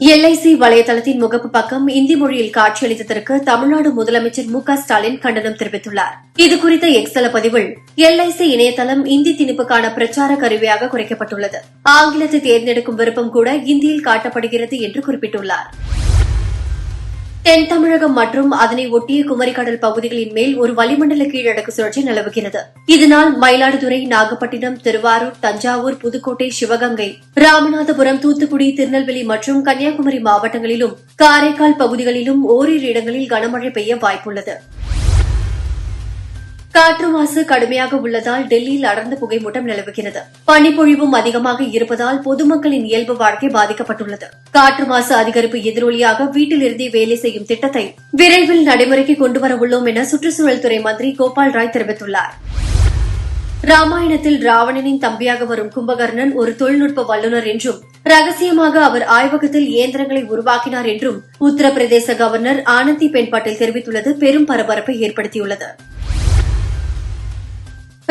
LIC வலைதளத்தின் முகப்பு பக்கம் இந்தி மொழியில் காட்சியளித்ததற்கு தமிழ்நாடு முதலமைச்சர் மு க ஸ்டாலின் கண்டனம் தெரிவித்துள்ளார். இதுகுறித்த எக்ஸல பதிவில் எல்ஐசி இணையதளம் இந்தி திணிப்புக்கான பிரச்சார கருவியாக குறைக்கப்பட்டுள்ளது. ஆங்கிலத்தை தேர்ந்தெடுக்கும் விருப்பம் கூட இந்தியில் காட்டப்படுகிறது என்று குறிப்பிட்டுள்ளார். தென் தமிழகம் மற்றும் அதனை ஒட்டிய குமரிக்கடல் பகுதிகளின் மேல் ஒரு வளிமண்டல கீழடக்கு சுழற்சி நிலவுகிறது. இதனால் மயிலாடுதுறை நாகப்பட்டினம் திருவாரூர் தஞ்சாவூர் புதுக்கோட்டை சிவகங்கை ராமநாதபுரம் தூத்துக்குடி திருநெல்வேலி மற்றும் கன்னியாகுமரி மாவட்டங்களிலும் காரைக்கால் பகுதிகளிலும் ஓரிரு இடங்களில் கனமழை பெய்ய வாய்ப்புள்ளது. காற்று மாசு கடுமையாக உள்ளதால் டெல்லியில் அடர்ந்த புகைமூட்டம் நிலவுகிறது. பனிப்பொழிவும் அதிகமாக இருப்பதால் பொதுமக்களின் இயல்பு வாழ்க்கை பாதிக்கப்பட்டுள்ளது. காற்று மாசு அதிகரிப்பு எதிரொலியாக வீட்டிலிருந்தே வேலை செய்யும் திட்டத்தை விரைவில் நடைமுறைக்கு கொண்டுவர உள்ளோம் என சுற்றுச்சூழல் துறை மந்திரி கோபால் ராய் தெரிவித்துள்ளார். ராமாயணத்தில் ராவணனின் தம்பியாக வரும் கும்பகர்ணன் ஒரு தொழில்நுட்ப வல்லுநர் என்றும் ரகசியமாக அவர் ஆய்வகத்தில் இயந்திரங்களை உருவாக்கினார் என்றும் உத்தரப்பிரதேச கவர்னர் ஆனந்தி பென் பட்டேல் தெரிவித்துள்ளது பெரும் பரபரப்பை ஏற்படுத்தியுள்ளது.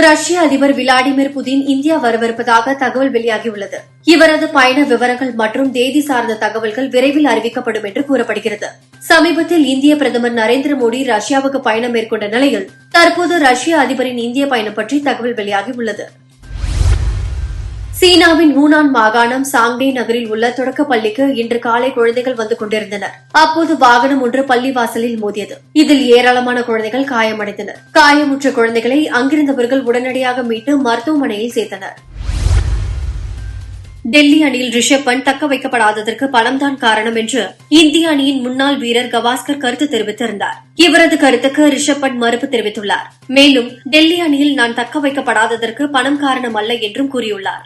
ரஷ்ய அதிபர் விளாடிமிர் புதின் இந்தியா வரவிருப்பதாக தகவல் வெளியாகியுள்ளது. இவரது பயண விவரங்கள் மற்றும் தேதி சார்ந்த தகவல்கள் விரைவில் அறிவிக்கப்படும் என்று கூறப்படுகிறது. சமீபத்தில் இந்திய பிரதமர் நரேந்திர மோடி ரஷ்யாவுக்கு பயணம் மேற்கொண்ட நிலையில் தற்போது ரஷ்ய அதிபரின் இந்திய பயணம் பற்றி தகவல் வெளியாகியுள்ளது. சீனாவின் ஹூனான் மாகாணம் சாங்டே நகரில் உள்ள தொடக்கப் பள்ளிக்கு இன்று காலை குழந்தைகள் வந்து கொண்டிருந்தனர். அப்போது வாகனம் ஒன்று பள்ளி வாசலில் மோதியது. இதில் ஏராளமான குழந்தைகள் காயமடைந்தனர். காயமுற்ற குழந்தைகளை அங்கிருந்தவர்கள் உடனடியாக மீட்டு மருத்துவமனையில் சேர்த்தனர். டெல்லி அணியில் ரிஷப் பண்ட் தக்க வைக்கப்படாததற்கு பலம்தான் காரணம் என்று இந்திய அணியின் முன்னாள் வீரர் கவாஸ்கர் கருத்து தெரிவித்திருந்தார். இவரது கருத்துக்கு ரிஷப் பண்ட் மறுப்பு தெரிவித்துள்ளார். மேலும் டெல்லி அணியில் நான் தக்க வைக்கப்படாததற்கு பணம் காரணம் அல்ல என்றும் கூறியுள்ளார்.